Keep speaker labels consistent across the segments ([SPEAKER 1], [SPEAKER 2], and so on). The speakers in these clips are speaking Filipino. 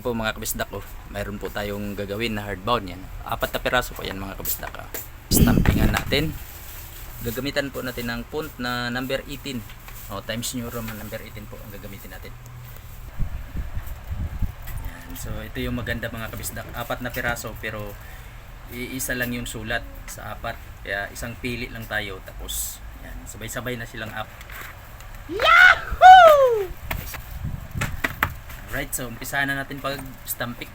[SPEAKER 1] po mga kabisdak oh. Mayroon po tayong gagawin na hardbound yan. Apat na piraso po yan mga kabisdak. ah. Stampingan natin. Gagamitan po natin ng font na number 18. O, Times New Roman number 18 po ang gagamitin natin. Yan. So ito yung maganda mga kabisdak. Apat na piraso pero iisa lang yung sulat sa apat. Kaya isang pili lang tayo. Tapos yan, sabay-sabay na silang up. Alright, so umpisahan na natin pag stamping.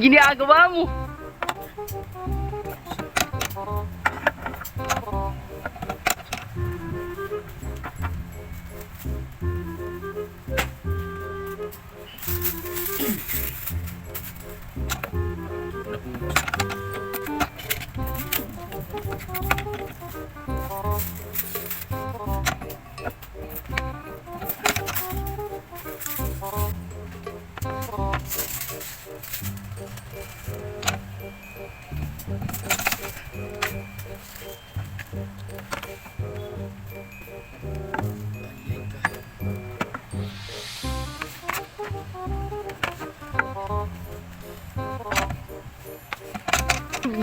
[SPEAKER 2] Ginagawa mo.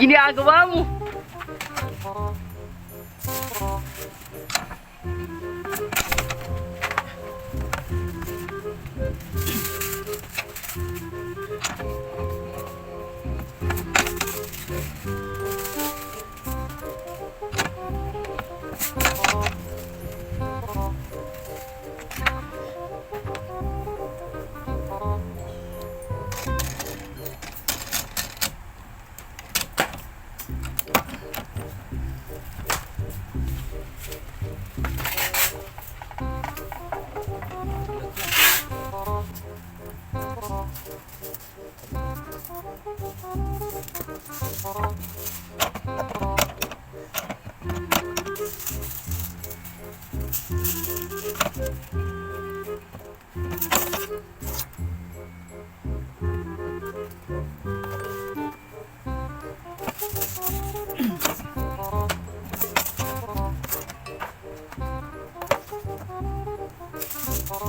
[SPEAKER 2] Ginagawa mo.
[SPEAKER 1] Kayo.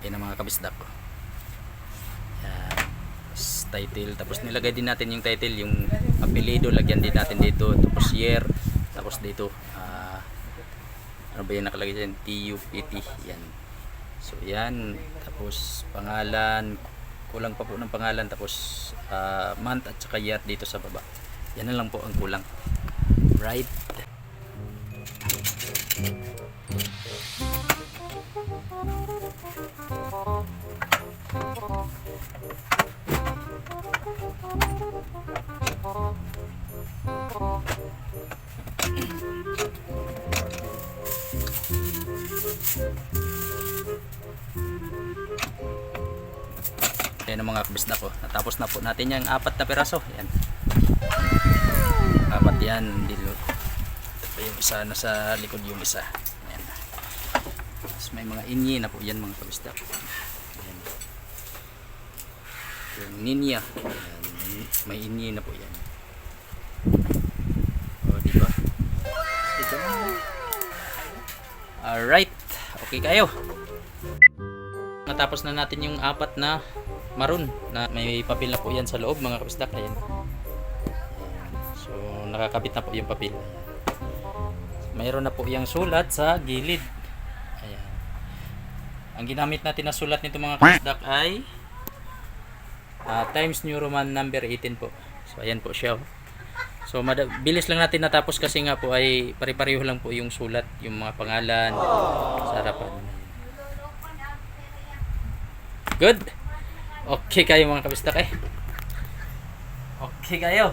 [SPEAKER 1] Yan ang mga kabisdak ko. Yan. Title. Tapos nilagay din natin yung title, yung apelido. Lagyan din natin dito. Tapos year. Tapos dito. ah, ano ba yung nakalagay dyan? T-U-P-T. Yan. So yan. Tapos pangalan. Kulang pa po ng pangalan. Tapos ah, month at saka year dito sa baba. Yan na lang po ang kulang. Right? Yan ang mga kabisda ko. Natapos na po natin yung apat na piraso. Yan. Apat yan. Dilo. Ito pa yung isa. Nasa likod yung isa. Yan. Tapos may mga inyi na po yan mga kabisda. Yan. Yung ninya. Yan. May inyi na po yan. O, di ba? Ito na. Alright. Okay kayo. Natapos na natin yung apat na maroon na may papel na po yan sa loob mga kapisdak. Ayan. So nakakabit na po yung papel. Mayroon na po yung sulat sa gilid. Ayan. Ang ginamit natin na sulat nito mga kapisdak ay ah, Times New Roman number 18 po. So ayan po siya. oh. So bilis lang natin natapos kasi nga po ay pare-pareho lang po yung sulat, yung mga pangalan sa harapan. Good. Okay kayo mga kabistak eh. Okay kayo.